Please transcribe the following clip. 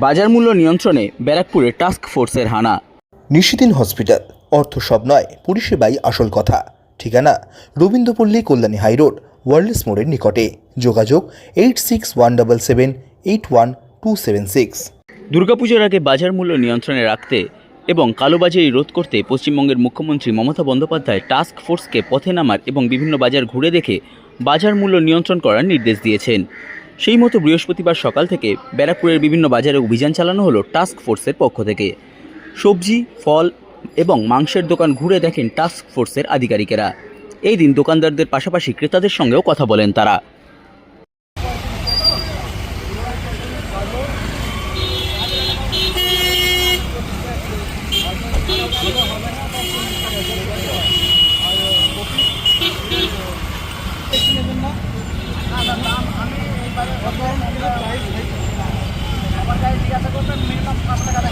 বাজার মূল্য নিয়ন্ত্রণে ব্যারাকপুরে টাস্ক ফোর্সের হানা। নিশিদিন হসপিটাল অর্থ সব নয় পরিষেবাই আসল কথা। ঠিকানা রবীন্দ্রপল্লী কল্যাণী হাইরোড ওয়ার্ল্ডস মোড়ের নিকটে। যোগাযোগ eight six one double seven eight one two seven six. দুর্গাপুজোর আগে বাজার মূল্য নিয়ন্ত্রণে রাখতে এবং কালোবাজারি রোধ করতে পশ্চিমবঙ্গের মুখ্যমন্ত্রী মমতা বন্দ্যোপাধ্যায় টাস্ক ফোর্সকে পথে নামার এবং বিভিন্ন বাজার ঘুরে দেখে বাজার মূল্য নিয়ন্ত্রণ করার নির্দেশ দিয়েছেন। সেই মতো বৃহস্পতিবার সকাল থেকে ব্যারাকপুরের বিভিন্ন বাজারে অভিযান চালানো হলো টাস্ক ফোর্সের পক্ষ থেকে। সবজি, ফল এবং মাংসের দোকান ঘুরে দেখেন টাস্ক ফোর্সের আধিকারিকেরা। এই দিন দোকানদারদের পাশাপাশি ক্রেতাদের সঙ্গেও কথা বলেন তারা। ওটা